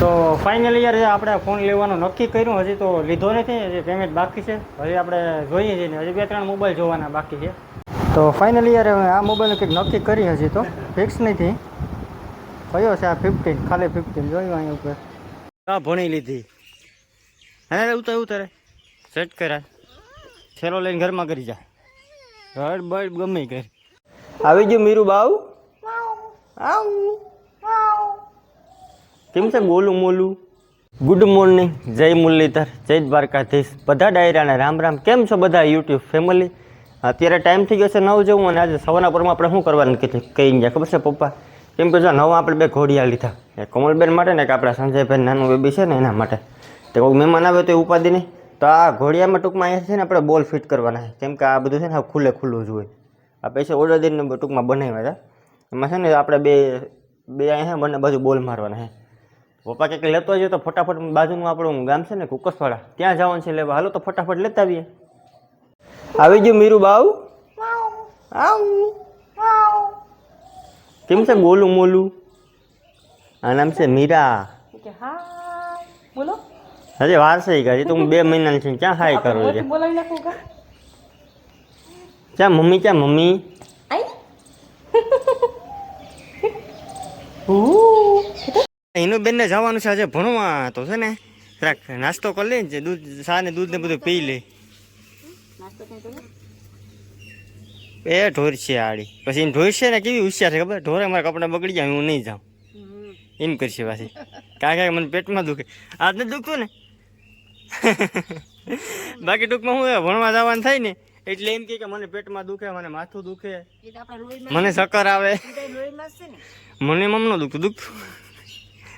તો ફાઇનલી યાર આપણે ફોન લેવાનું નક્કી કર્યું હજી તો લીધો નથી હજી પેમેન્ટ બાકી છે. હજી આપણે જોઈએ છીએ ને હજી બે ત્રણ મોબાઈલ જોવાના બાકી છે. તો ફાઇનલી યાર આ મોબાઈલ કંઈક નક્કી કરી હજી તો. ફિક્સ નથી કયો છે આ ફિફ્ટીન ખાલી ફિફ્ટીન જોયું અહીં ઉપર. હા ભણી લીધી. હા ઉતાર ઉતરે. સેટ કરાય છેલ્લો લઈને ઘરમાં કરી જા. હડ બડ ગમે કર. આવી ગયું મીરું બાવ આવ. કેમ છે બોલું મોલું? ગુડ મોર્નિંગ જય મુરલીધર, જય દ્વારકાધીશ. બધા ડાયરાને રામ રામ. કેમ છો બધા યુટ્યુબ ફેમિલી અત્યારે ટાઈમ થઈ ગયો છે નવ જવું અને આજે સવારના પરમાં આપણે શું કરવાનું કીધું? કહી ગયા ખબર છે પપ્પા? કેમ કે જો નવા આપણે બે ઘોડિયા લીધા. એ કોમલબેન માટે ને કે આપણા સંજયભાઈ નાનું બેબી છે ને એના માટે. તો કોઈ મહેમાન આવે તો એ ઉપાધિ નહીં. તો આ ઘોડિયામાં ટૂંકમાં અહીંયા છે ને આપણે બોલ ફિટ કરવાના છે. કેમ કે આ બધું છે ને ખુલ્લે ખુલ્લું જ હોય. આ પૈસા ઓર્ડર દઈને ટૂંકમાં બનાવ્યા હતા. એમાં છે ને આપણે બે બે અહીંયા બંને બાજુ બોલ મારવાના છે. પપ્પા કંઈક લેતો જઈએ તો ફટાફટ બાજુનું આપણું ગામ છે ને કુકસવાડા ત્યાં જવાનું છે લેવા. હાલો તો ફટાફટ લેતા આવીએ. આવી ગયું મીરું બાવ? આવ. કેમ છે બોલું મોલું? આ નામ છે મીરા. બોલો. હજી વાર છે હજી તો હું બે મહિનાની છે ક્યાં હાય કરું છે? ક્યાં મમ્મી ક્યાં મમ્મી? આઈ. એનું બેનને જવાનું છે આજે ભણવા તો છે ને રાખ નાસ્તો કરી લે દૂધ સા ને દૂધ ને બધું પી લે. એ ઢોર છે આડી. પછી એને ઢોર છે ને કેવી હોશિયાર છે ખબર? ઢોરે મારા કપડાં બગડી જાય હું નહીં જાઉં. એમ કરશે પાછી. કાંઈ કાંઈ મને પેટમાં દુખે. આજ નથી દુખતું ને? બાકી ટૂંકમાં હું ભણવા જવાનું થાય ને એટલે એમ કે મને પેટમાં દુખે મને માથું દુખે. મને ચક્કર આવે. મને મમનો દુખતું દુખતું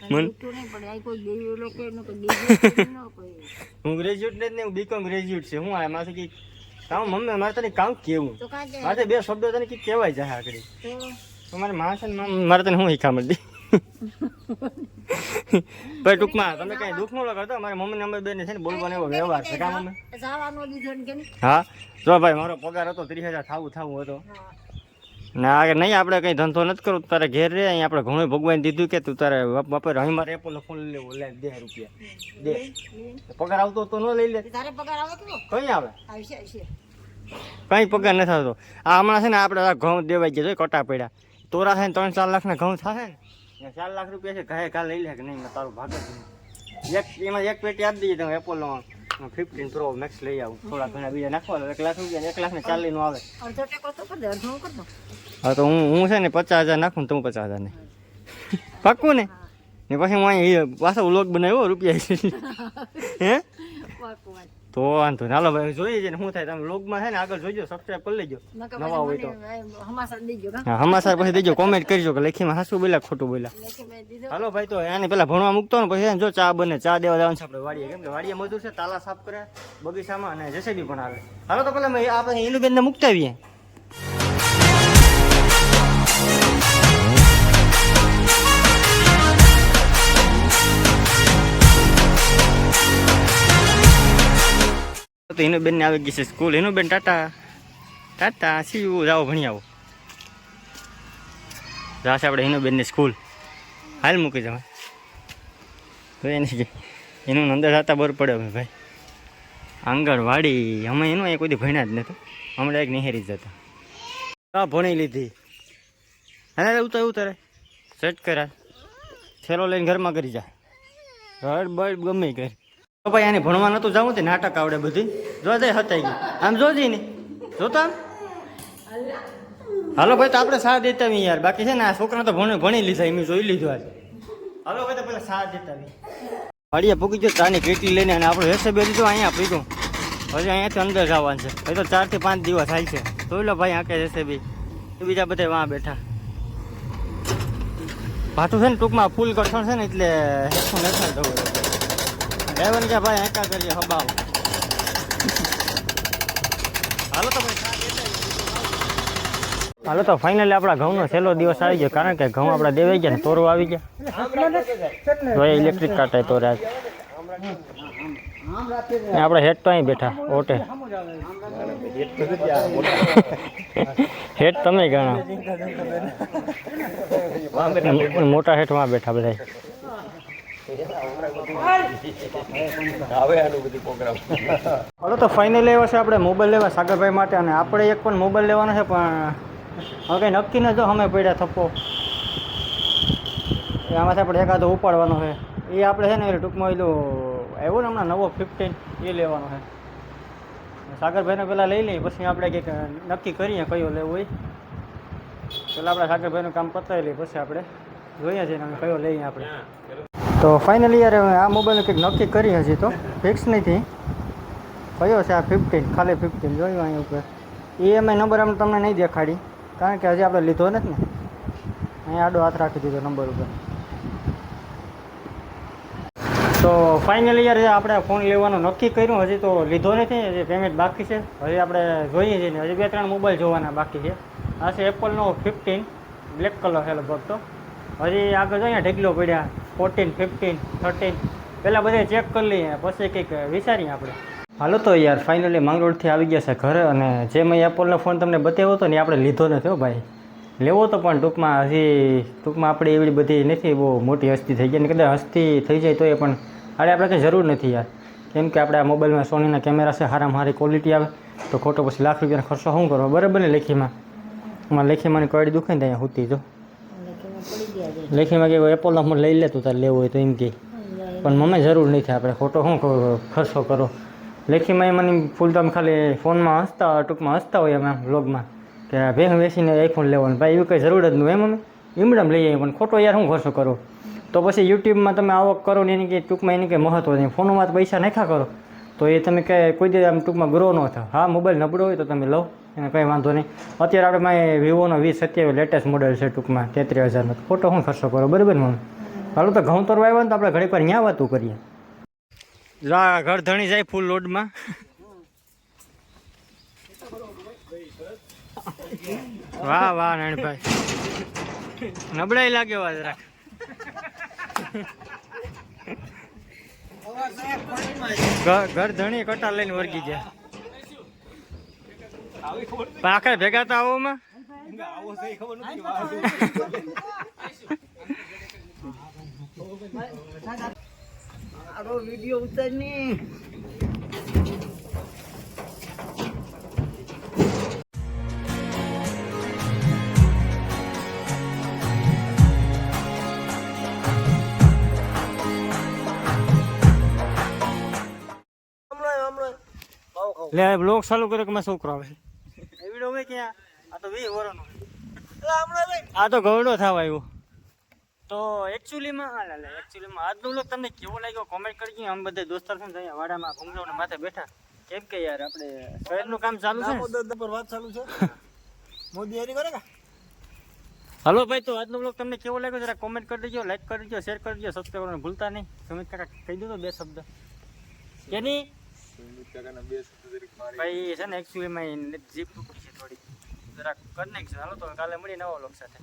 મન- ન હું ગ્રેજ્યુએટ નથી ને હું બીકોમ ગ્રેજ્યુએટ છે. હું આ માથે કંઈક કામ મમ્મી મારે તને કામ કેવું કાં મારે બે શબ્દો તને કે કહેવાય જાય આગળ તો તો મારે માં છે ને મારે તને શું શીખા મળતી ભાઈ ટૂંકમાં તમે કઈ દુઃખ ન કરતો મારી મમ્મી નંબર બે ને છે ને બોલવાનો એવો વ્યવહાર છે કામ ને કે નહીં? હા. જો ભાઈ મારો પગાર હતો ત્રીસ હજાર થાવું થાવું હતો. ને નહીં આપણે કંઈ ધંધો નથી કરવું તારે ઘેર રે અહીં આપણે ઘણું ભગવાન દીધું કે તું તારે બાપ- બાપે અહીં મારે એપોલો ફોન લેવો લે દે રૂપિયા દે પગાર આવતો તો ન લઈ લે. તારે પગાર આવે કે કઈ આવે? કઈ પગાર નથી આવતો. આ હમણાં છે ને આપણે ઘઉં દેવાઈ ગયા છે કટા પડ્યા. તોરા છે ને ત્રણ ચાર લાખના ઘઉં થશે ને? ચાર લાખ રૂપિયા છે ઘાય ઘા લઈ લે કે નહીં તારું ભાગ એક એમાં એક પેટી આપી દઈએ તમે એપોલો ફિફ્ટીન પ્રો મેક્સ લઈ આવું. થોડા ઘણા બીજા નાખવા એક લાખ રૂપિયા એક લાખ ને ચાલી નો આવે. અડધો ટેકો તો કરી દે અડધો હું કરી દઉં. હા તો હું હું છે ને પચાસ હજાર નાખું ને તો હું પચાસ હજાર નહીં પાક્કું ને? ને પછી હું અહીં પાછો વ્લોગ બનાવ્યો રૂપિયા. હે? પાકું વાત. તો વાંધો ના ભાઈ જોઈએ છે ને શું થાય. તમે વ્લોગમાં છે ને આગળ જોઈજો સબસ્ક્રાઇબ કરી લેજો. નવા હોય તો. પછી હમાસર દેજો હા? હમાસાર પછી દેજો કોમેન્ટ કરજો કે લખીમાં હાસું બોલ્યા ખોટું બોલ્યા. હાલો ભાઈ તો એને પેલા ભણવા મૂકતો ને પછી જો ચા બને ચા દેવા જવાનું છે આપણે વાડીએ. કેમ કે વાડીએ મજૂર છે તાલા સાફ કરે બગીચામાં અને જેસીબી પણ આવે. હાલો તો પેલા એનું બેનને મૂકતા આવીએ. તો એનું બેનને આવી ગઈ છે સ્કૂલ. એનું બેન ટાટા ટાટા સીવું જાઓ ભણી આવો. જાશે આપણે એનું બેનની સ્કૂલ. હાલ મૂકી જવા તો એને એનું અંદર હતા બરોબર પડે હવે ભાઈ. આંગણવાડી. અમે એનું એ કોઈ ભણ્યા જ નહોતું. હમણાં એક નિહેરી જ જતા હા ભણી લીધી. હા એવું ઉતારે સેટ કર્યા છેલ્લો લઈને ઘરમાં કરી જા. રડ બડ ગમે કર. ભાઈ આને ભણવા નતું જવું તે નાટક આવડે બધી. જોજે હતાઈ ગઈ. આમ જોજી ને. જોતા હાલો ભાઈ તો આપણે સાથ દેતા આવી યાર. બાકી છે ને આ છોકરા તો ભણે ભણી લીધા, એમ જોઈ લીધું આજે. હાલો ભાઈ તો પેલા સાથ દેતા આવી વાડીએ પૂકી ગયો તાની કેટલી લઈને અને આપણે રેસે બે દીધું અહીંયા પીધું હજી અહીંયાથી અંદર જવાનું છે. હજી તો ચારથી પાંચ દિવસ થાય છે. જોઈ લો ભાઈ આંકે રેસે બી બીજા બધા વાં બેઠા. ભાટું છે ને ટૂંકમાં ફૂલ કઠણ છે ને એટલે હેઠું નથી જવું ડ્રાઈવર કે ભાઈ, એકા કરીએ હબાવ. હાલો તો. હાલો તો ફાઇનલી આપણા ઘઉંનો છેલ્લો દિવસ આવી ગયો, કારણ કે ઘઉં આપણા દેવાઈ ગયા ને તોરો આવી ગયા. તો ઇલેક્ટ્રિક કાંટા તોરે આપણે હેડ તો અહીં બેઠા, ઓટે. હેડ તમે ગણા. મોટા હેઠમાં બેઠા બધા હવે તો ફાઇનલ લેવા છે આપણે મોબાઈલ લેવા સાગરભાઈ માટે અને આપણે એક પણ મોબાઈલ લેવાનો છે, પણ હવે કંઈ નક્કી ન જો અમે પડ્યા થપ્પો. એ આમાંથી આપણે એકાદો ઉપાડવાનો છે. એ આપણે છે ને એટલે ટૂંકમાં એલું આવ્યો ને હમણાં નવો ફિફ્ટીન એ લેવાનો છે. સાગરભાઈને પહેલાં લઈ લઈએ, પછી આપણે કંઈક નક્કી કરીએ કયો લેવો હોય પહેલાં આપણે સાગરભાઈનું કામ પતાવી લઈએ, પછી આપણે જોઈએ છીએ અમે કયો લઈએ આપણે. તો ફાઇનલી યાર આ મોબાઈલ કંઈક નક્કી કરી હજી તો. ફિક્સ નથી કયો છે આ ફિફ્ટીન ખાલી ફિફ્ટીન જોયું અહીં ઉપર. ઈએમઆઈ નંબર આમ તમને નહીં દેખાડી. કારણ કે હજી આપણે લીધો નથી ને. અહીં આડો હાથ રાખી દીધો નંબર ઉપર. તો ફાઇનલી યાર આપણે ફોન લેવાનું નક્કી કર્યું, હજી તો લીધો નથી હજી પેમેન્ટ બાકી છે. હજી આપણે જોઈએ છીએ હજી બે ત્રણ મોબાઈલ જોવાના બાકી છે. આ છે એપલનો ફિફ્ટીન બ્લેક કલર છે લગભગ તો. હજી આગળ જોઈએ ઢગલો પડ્યા. ફોર્ટીન ફિફ્ટીન થર્ટીન પહેલાં બધે ચેક કરી લઈએ, પછી કંઈક વિચારીએ આપણે. હાલો તો યાર ફાઇનલી માંગરોળથી આવી ગયા છે ઘરે અને જે મેં એપલનો ફોન તમને બતાવ્યો હતો ને આપણે લીધો નથી હો ભાઈ. લેવો તો પણ ટૂંકમાં હજી, ટૂંકમાં આપણે એવી બધી નથી, બહુ મોટી હસ્તી થઈ ગઈ ને કદાચ હસ્તી થઈ જાય તો એ પણ અરે આપણે કંઈ જરૂર નથી યાર. કેમ કે આપણે આ મોબાઈલમાં સોનીના કેમેરા છે સારામાં સારી ક્વોલિટી આવે, તો ખોટો પછી લાખ રૂપિયાનો ખર્ચો શું કરવો? બરાબર ને લેખીમાં? એમાં લેખીમાંની કડી દુખે ને ત્યાં હુતી જો. લેખીમાં કે એપલનો ફોન લઈ લે તું, તારે લેવો હોય તો એમ કે પણ મમ્મી જરૂર નહીં થાય આપણે ખોટો શું ખર્ચો કરો. લેખીમાં એ મને ફૂલ ખાલી ફોનમાં હસતા, ટૂંકમાં હસતા હોય એમ બ્લોગમાં કે ભેગ બેસીને આઈફોન લેવાનું. ભાઈ, એવી કંઈ જરૂર જ નહીં એમ અમે. ઈમડમ લઈ આવીએ, પણ ખોટો યાર શું ખર્ચો કરો? તો પછી યુટ્યુબમાં તમે આવક કરો ને એની કંઈ ટૂંકમાં એની કંઈ મહત્વ નહીં. ફોનમાં તો પૈસા નાખ્યા કરો. તો એ તમે કંઈ કોઈ દી આમ ટૂંકમાં ગ્રો ન થાય હા મોબાઈલ નબળો હોય તો તમે લો, એને કંઈ વાંધો નહીં. અત્યારે આપણે મારે વિવોનો વીસ સત્યાવીસ લેટેસ્ટ મોડેલ છે ટૂંકમાં, તેત્રીસ હજારનો. ફોટો હું ખર્ચો કરો, બરાબર ને હાલો તો ઘઉં તરવા આવ્યો ને તો આપણે ઘડી પર ન્યા વાતું કરીએ. રા ઘર ધણી જાય ફૂલ લોડમાં વાહ વાહ, નાનભાઈ. નબળાઈ લાગ્યો વાત રાખ ઘર ધણી કટા લઈને વર્ગી જાય પાકે ભેગા તો આવો માં વીડિયો ઉતારની લે બ્લોગ ચાલુ કર્યો કે મેં છોકરો આવે? એવડો હોય ક્યાં? આ આ તો વીસ વર્ષનો આ તો ગવડો થવા આવ્યો. તો એકચ્યુઅલીમાં એકચ્યુઅલીમાં આજનો બ્લોગ તમને કેવો લાગ્યો? કોમેન્ટ કરજો આમ બધા દોસ્તાર છે અહીંયા વાડામાં ઘૂમરાઓને માથે બેઠા. કેમ કે યાર આપણે શહેરનું કામ ચાલુ છે. પર વાત ચાલુ છે. મોદી હેરી કરે કે? હલો ભાઈ તો આજનો બ્લોગ તમને કેવો લાગ્યો? જરા કોમેન્ટ કરી દેજો લાઈક કરી દેજો શેર કરી દેજો સબસ્ક્રાઈબ કરવાનું ભૂલતા નહીં. સુમિત કાકા કહી દો બે શબ્દ. કેની ભાઈ છે ને એકચ્યુઅલીમાં જીપ ટૂંકી છે થોડી જરાક કરી નાખશે હાલો તો કાલે મળીએ નવો લોક સાથે.